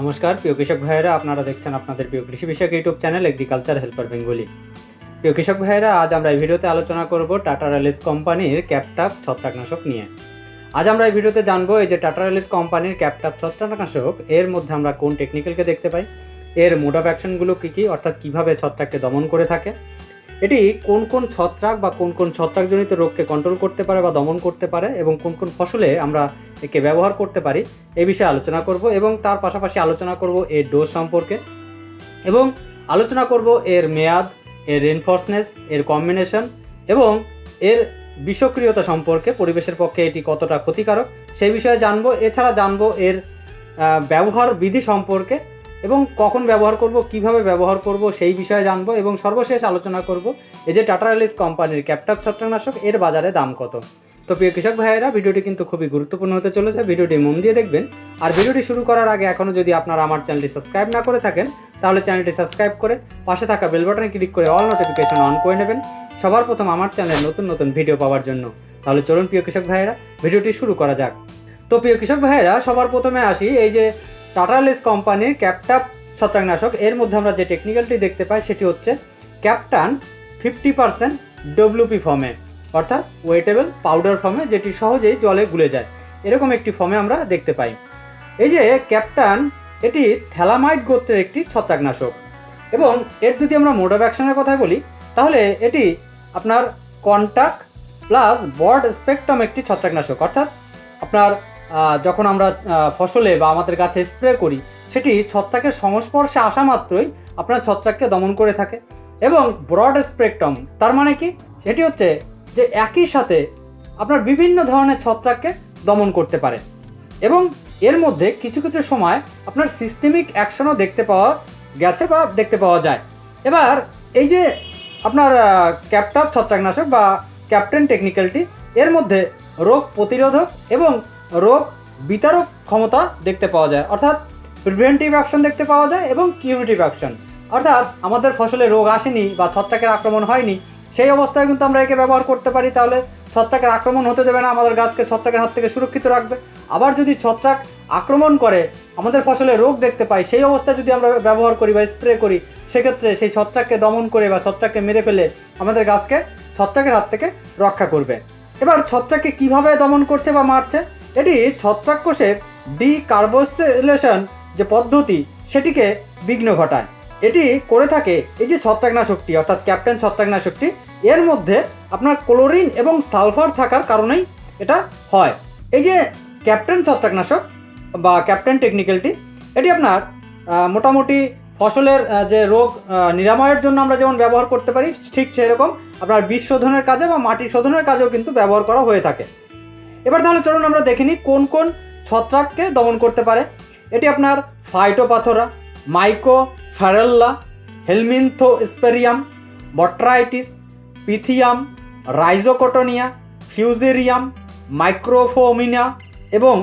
নমস্কার, প্রিয় কৃষক ভাইয়েরা, আপনারা দেখছেন আপনাদের প্রিয় কৃষি বিষয়ক YouTube channel agriculture helper Bengali প্রিয় কৃষক ভাইয়েরা, আজ আমরা এই ভিডিওতে আলোচনা করব টাটা রেলিস কোম্পানির ক্যাপটাপ ছত্রাকনাশক নিয়ে। আজ আমরা এই ভিডিওতে জানব এই যে টাটা রেলিস কোম্পানির ক্যাপটাপ ছত্রাকনাশক, এর মধ্যে আমরা কোন টেকনিক্যালকে দেখতে পাই, এর মোড অফ অ্যাকশনগুলো কী কী, অর্থাৎ কীভাবে ছত্রাককে দমন করে থাকে এটি কোন কোন ছত্রাক বা কোন কোন ছত্রাকজনিত রোগকে কন্ট্রোল করতে পারে বা দমন করতে পারে এবং কোন কোন ফসলে আমরা একে ব্যবহার করতে পারি এই বিষয়ে আলোচনা করব এবং তার পাশাপাশি আলোচনা করব এর ডোজ সম্পর্কে এবং আলোচনা করব এর মেয়াদ, এর রেনফোর্সনেস এর কম্বিনেশন এবং এর বিষক্রিয়তা সম্পর্কে, পরিবেশের পক্ষে এটি কতটা ক্ষতিকারক সেই বিষয়ে জানব। এছাড়া জানব এর ব্যবহার বিধি সম্পর্কে এবং কখন ব্যবহার করব, কীভাবে ব্যবহার করব সেই বিষয়ে জানব এবং সর্বশেষ আলোচনা করব এই যে টাটা রিলিজ কোম্পানির ক্যাপটাপ ছত্রাকনাশক, এর বাজারে দাম কত? তো প্রিয় কৃষক ভাইয়েরা, ভিডিওটি কিন্তু খুবই গুরুত্বপূর্ণ হতে চলেছে, ভিডিওটি মন দিয়ে দেখবেন। আর ভিডিওটি শুরু করার আগে এখনও যদি আপনারা আমার চ্যানেলটি সাবস্ক্রাইব না করে থাকেন, তাহলে চ্যানেলটি সাবস্ক্রাইব করে পাশে থাকা বেল বাটনে ক্লিক করে অল নোটিফিকেশন অন করে নেবেন, সবার প্রথম আমার চ্যানেলে নতুন নতুন ভিডিও পাওয়ার জন্য। তাহলে চলুন প্রিয় কৃষক ভাইয়েরা, ভিডিওটি শুরু করা যাক। তো প্রিয় কৃষক ভাইয়েরা, সবার প্রথমে আসি, এই যে টাটা লিস কোম্পানির ক্যাপটাপ ছত্রাকনাশক। এর মধ্যে আমরা যে টেকনিক্যালটি দেখতে পাই সেটি হচ্ছে ক্যাপটান ফিফটি পার্সেন্ট ডব্লিউপি ফর্মে অর্থাৎ ওয়েটেবল পাউডার ফর্মে যেটি সহজেই জলে গুলে যায়। এরকম একটি ফর্মে আমরা দেখতে পাই। এই যে ক্যাপটান এটি থ্যালামাইট গোত্রের একটি ছত্রাকনাশক। এবং এর যদি আমরা মোড অফ অ্যাকশনের কথা বলি, তাহলে এটি আপনার কন্টাক্ট প্লাস বড স্পেকট্রাম একটি ছত্রাকনাশক, অর্থাৎ আপনার যখন আমরা ফসলে বা আমাদের গাছে স্প্রে করি, সেটি ছত্রাকের সংস্পর্শে আসা মাত্রই আপনার ছত্রাককে দমন করে থাকে এবং ব্রড স্পেকট্রাম তার মানে কি? সেটি হচ্ছে যে একই সাথে আপনার বিভিন্ন ধরনের ছত্রাককে দমন করতে পারে এবং এর মধ্যে কিছু কিছু সময় আপনার সিস্টেমিক অ্যাকশনও দেখতে পাওয়া গেছে বা দেখতে পাওয়া যায়। এবার এই যে আপনার ক্যাপটাপ ছত্রাকনাশক বা ক্যাপ্টেন টেকনিক্যালটি এর মধ্যে রোগ প্রতিরোধক এবং রোগ বিতারক ক্ষমতা দেখতে পাওয়া যায়। অর্থাৎ প্রিভেন্টিভ অ্যাকশন দেখতে পাওয়া যায় এবং কিউরিটিভ অ্যাকশন অর্থাৎ আমাদের ফসলে রোগ আসেনি বা ছত্রাকের আক্রমণ হয়নি, সেই অবস্থায় কিন্তু আমরা একে ব্যবহার করতে পারি, তাহলে ছত্রাকের আক্রমণ হতে দেবে না, আমাদের গাছকে ছত্রাকের হাত থেকে সুরক্ষিত রাখবে। আবার যদি ছত্রাক আক্রমণ করে, আমাদের ফসলে রোগ দেখতে পাই, সেই অবস্থায় যদি আমরা ব্যবহার করি বা স্প্রে করি, সেক্ষেত্রে সেই ছত্রাককে দমন করে বা ছত্রাককে মেরে ফেলে আমাদের গাছকে ছত্রাকের হাত থেকে রক্ষা করবে। এবার ছত্রাককে কীভাবে দমন করছে বা মারছে? এটি ছত্রাক কোষের ডিকার্বোসিলেশন যে পদ্ধতি, সেটিকে বিঘ্ন ঘটায়। এটি করে থাকে এই যে ছত্রাকনাশকটি, অর্থাৎ ক্যাপ্টেন ছত্রাকনাশকটি। এর মধ্যে আপনার ক্লোরিন এবং সালফার থাকার কারণেই এটা হয়। এই যে ক্যাপ্টেন ছত্রাকনাশক বা ক্যাপ্টেন টেকনিক্যালটি, এটি আপনার মোটামুটি ফসলের যে রোগ নিরাময়ের জন্য আমরা যেমন ব্যবহার করতে পারি, ঠিক সেরকম আপনার বীজ শোধনের কাজে বা মাটি শোধনের কাজেও কিন্তু ব্যবহার করা হয়ে থাকে। এবার তাহলে চলুন আমরা দেখে নিই কোন কোন ছত্রাককে দমন করতে পারে। এটি আপনার Phytophthora Mycosphaerella Helminthosporium Botrytis Pythium Rhizoctonia Fusarium Macrophomina এবং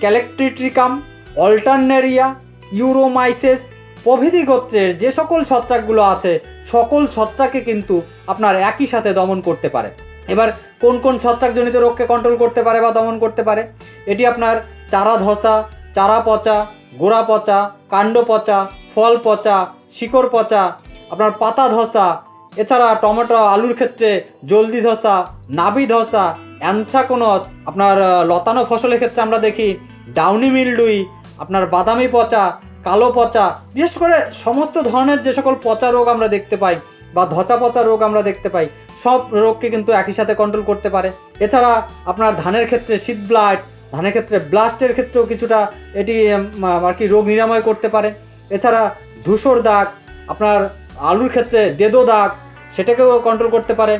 ক্যালেকট্রিট্রিকাম অল্টারনেরিয়া ইউরোমাইসেস প্রভৃতি গোত্রের যে সকল ছত্রাকগুলো আছে, সকল ছত্রাকে কিন্তু আপনার একই সাথে দমন করতে পারে। এবার কোন কোন ছত্রাকজনিত রোগকে কন্ট্রোল করতে পারে বা দমন করতে পারে? এটি আপনার চারা ধসা, চারা পচা, গোড়া পচা, কাণ্ড পচা, ফল পচা, শিকড় পচা, আপনার পাতা ধসা, এছাড়া টমেটো, আলুর ক্ষেত্রে জলদি ধসা নাবি ধসা, অ্যানথ্রাকোনস, আপনার লতানো ফসলের ক্ষেত্রে আমরা দেখি, ডাউনি মিলডুই, আপনার বাদামি পচা, কালো পচা, বিশেষ করে সমস্ত ধরনের যে সকল পচা রোগ আমরা দেখতে পাই বা ধচা পচা রোগ আমরা দেখতে পাই, সব রোগকে কিন্তু একই সাথে কন্ট্রোল করতে পারে। এছাড়া আপনার ধানের ক্ষেত্রে শীত ব্লাড ধানের ক্ষেত্রে ব্লাস্টের ক্ষেত্রেও কিছুটা এটি আর কি রোগ নিরাময় করতে পারে। এছাড়া ধূসর দাগ, আপনার আলুর ক্ষেত্রে দেদো দাগ, সেটাকেও কন্ট্রোল করতে পারে।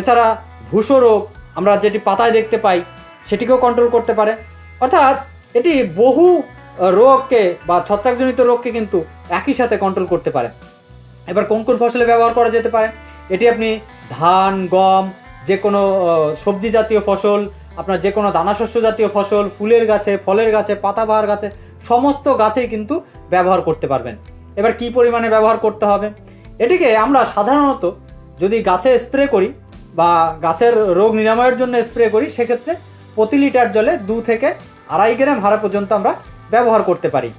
এছাড়া ভূসো রোগ, আমরা যেটি পাতায় দেখতে পাই, সেটিকেও কন্ট্রোল করতে পারে। অর্থাৎ এটি বহু রোগকে বা ছত্রাকজনিত রোগকে কিন্তু একই সাথে কন্ট্রোল করতে পারে। এবার কোন কোন ফসলে ব্যবহার করা যেতে পারে? এটি আপনি ধান, গম যে কোনো সবজি জাতীয় ফসল, আপনার যে কোনো দানাশস্য জাতীয় ফসল, ফুলের গাছে, ফলের গাছে, পাতাবাহার গাছে, সমস্ত গাছেই কিন্তু ব্যবহার করতে পারবেন। এবার কি পরিমাণে ব্যবহার করতে হবে? এটিকে আমরা সাধারণত যদি গাছে স্প্রে করি বা গাছের রোগ নিরাময়ের জন্য স্প্রে করি, সেক্ষেত্রে প্রতি লিটার জলে দু থেকে আড়াই গ্রাম হারা পর্যন্ত আমরা ব্যবহার করতে পারি।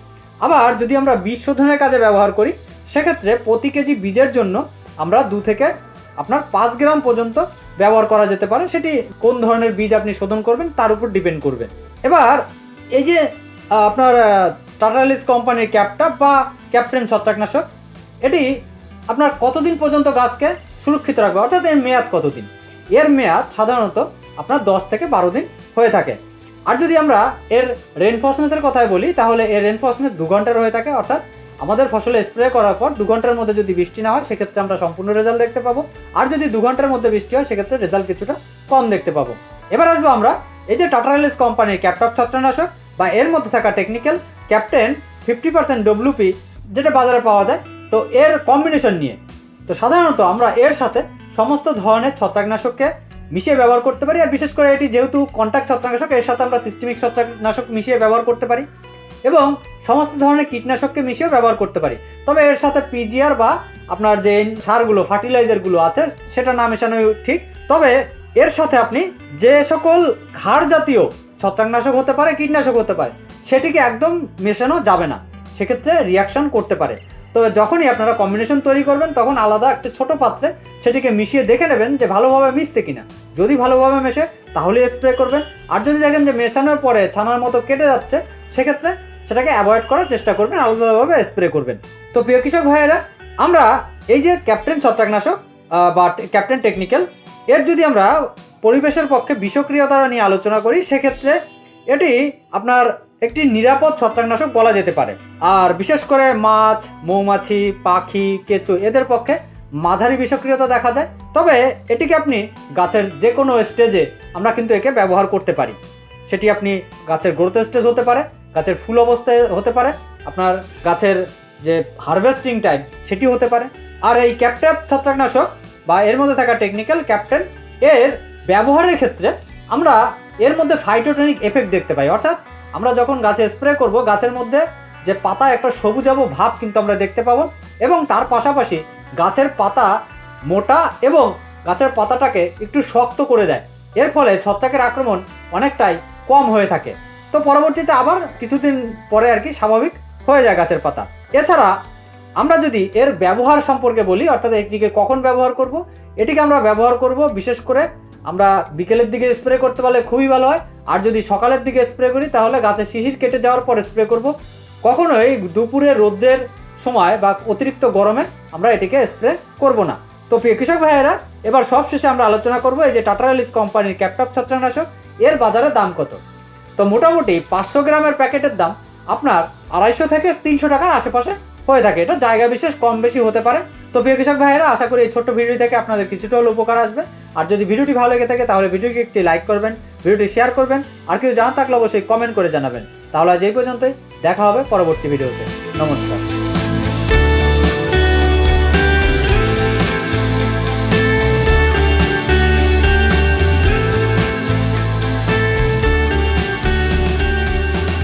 আবার যদি আমরা বীজ শোধনের কাজে ব্যবহার করি সেক্ষেত্রে প্রতি কেজি বীজের জন্য আমরা দু থেকে আপনার পাঁচ গ্রাম পর্যন্ত ব্যবহার করা যেতে পারে। সেটি কোন ধরনের বীজ আপনি শোধন করবেন তার উপর ডিপেন্ড করবে। এবার এই যে আপনার টাটালিস কোম্পানির ক্যাপটাপ বা ক্যাপ্টেন ছত্রাকনাশক, এটি আপনার কতদিন পর্যন্ত গাছকে সুরক্ষিত রাখবে? অর্থাৎ এর মেয়াদ কতদিন? এর মেয়াদ সাধারণত আপনার দশ থেকে বারো দিন হয়ে থাকে। আর যদি আমরা এর রেনফোর্সমেন্টের কথায় বলি, তাহলে এর রেনফোর্সমেন্ট দু ঘণ্টার হয়ে থাকে। অর্থাৎ আমাদের ফসলে স্প্রে করার পর দু ঘণ্টার মধ্যে যদি বৃষ্টি না হয়, সেক্ষেত্রে আমরা সম্পূর্ণ রেজাল্ট দেখতে পাবো। আর যদি দু ঘণ্টার মধ্যে বৃষ্টি হয়, সেক্ষেত্রে রেজাল্ট কিছুটা কম দেখতে পাবো। এবার আসব আমরা এই যে টাটা রেলস কোম্পানির ক্যাপটপ ছত্রনাশক বা এর মধ্যে থাকা technical captan fifty percent WP যেটা বাজারে পাওয়া যায়, তো এর কম্বিনেশন নিয়ে। তো সাধারণত আমরা এর সাথে সমস্ত ধরনের ছত্রাকনাশককে মিশিয়ে ব্যবহার করতে পারি। আর বিশেষ করে এটি যেহেতু কন্ট্যাক্ট ছত্রাকনাশক, এর সাথে আমরা সিস্টেমিক ছত্রাকনাশক মিশিয়ে ব্যবহার করতে পারি। এবং সমস্ত ধরনের কীটনাশককে মিশিয়েও ব্যবহার করতে পারি। তবে এর সাথে পিজিআর বা আপনার যে সারগুলো, ফার্টিলাইজারগুলো আছে, সেটা না মেশানো ঠিক। তবে এর সাথে আপনি যে সকল ক্ষার জাতীয় ছত্রাকনাশক হতে পারে, কীটনাশক হতে পারে, সেটিকে একদম মেশানো যাবে না। সেক্ষেত্রে রিয়াকশন করতে পারে। তবে যখনই আপনারা কম্বিনেশন তৈরি করবেন, তখন আলাদা একটা ছোট পাত্রে সেটিকে মিশিয়ে দেখে নেবেন যে ভালোভাবে মিশছে কিনা। যদি ভালোভাবে মেশে তাহলে স্প্রে করবেন। আর যদি দেখেন যে মেশানোর পরে ছানার মতো কেটে যাচ্ছে, সেক্ষেত্রে সেটাকে অ্যাভয়েড করার চেষ্টা করবেন, আলাদাভাবে স্প্রে করবেন। তো প্রিয় কৃষক ভাইয়েরা, আমরা এই যে ক্যাপ্টেন ছত্রাকনাশক বা ক্যাপ্টেন টেকনিক্যাল এর যদি আমরা পরিবেশের পক্ষে বিষক্রিয়তা নিয়ে আলোচনা করি, সেক্ষেত্রে এটি আপনার একটি নিরাপদ ছত্রাকনাশক বলা যেতে পারে। আর বিশেষ করে মাছ, মৌমাছি, পাখি, কেঁচো, এদের পক্ষে মাঝারি বিষক্রিয়তা দেখা যায়। তবে এটিকে আপনি গাছের যে কোনো স্টেজে আমরা কিন্তু একে ব্যবহার করতে পারি। সেটি আপনি গাছের গ্রোথ স্টেজ হতে পারে। গাছের ফুল অবস্থায় হতে পারে, আপনার গাছের যে হারভেস্টিং টাইম সেটি হতে পারে। আর এই ক্যাপট্যাপ ছত্রাকনাশক বা এর মধ্যে থাকা টেকনিক্যাল ক্যাপ্টেন এর ব্যবহারের ক্ষেত্রে আমরা এর মধ্যে ফাইটোটনিক এফেক্ট দেখতে পাই। অর্থাৎ আমরা যখন গাছে স্প্রে করব, গাছের মধ্যে যে পাতা একটা সবুজাব ভাব কিন্তু আমরা দেখতে পাবো এবং তার পাশাপাশি গাছের পাতা মোটা এবং গাছের পাতাটাকে একটু শক্ত করে দেয়। এর ফলে ছত্রাকের আক্রমণ অনেকটাই কম হয়ে থাকে। তো পরবর্তীতে আবার কিছুদিন পরে আর কি স্বাভাবিক হয়ে যায় গাছের পাতা। এছাড়া আমরা যদি এর ব্যবহার সম্পর্কে বলি, অর্থাৎ এটিকে কখন ব্যবহার করব, এটিকে আমরা ব্যবহার করব বিশেষ করে আমরা বিকেলের দিকে স্প্রে করতে পারলে খুবই ভালো হয়। আর যদি সকালের দিকে স্প্রে করি, তাহলে গাছের শিশির কেটে যাওয়ার পরে স্প্রে করব। কখনোই দুপুরে রোদ্রের সময় বা অতিরিক্ত গরমে আমরা এটিকে স্প্রে করব না। তো কৃষক ভাইয়েরা, এবার সব শেষে আমরা আলোচনা করব এই যে টাটা রিলিজ কোম্পানির ক্যাপটপ ছত্রাকনাশক, এর বাজারে দাম কত? তো মোটামুটি পাঁচশো গ্রামের প্যাকেটের দাম আপনার আড়াইশো থেকে তিনশো টাকার আশেপাশে হয়ে থাকে। এটা জায়গা বিশেষ কম বেশি হতে পারে। তো প্রিয় কৃষক ভাইয়েরা, আশা করি এই ছোট্ট ভিডিও থেকে আপনাদের কিছুটা হলো উপকার আসবে। আর যদি ভিডিওটি ভালো লেগে থাকে, তাহলে ভিডিওটি একটি লাইক করবেন, ভিডিওটি শেয়ার করবেন, আর কিছু জানা থাকলে অবশ্যই কমেন্ট করে জানাবেন। তাহলে আজ এই পর্যন্তই, দেখা হবে পরবর্তী ভিডিওতে। নমস্কার।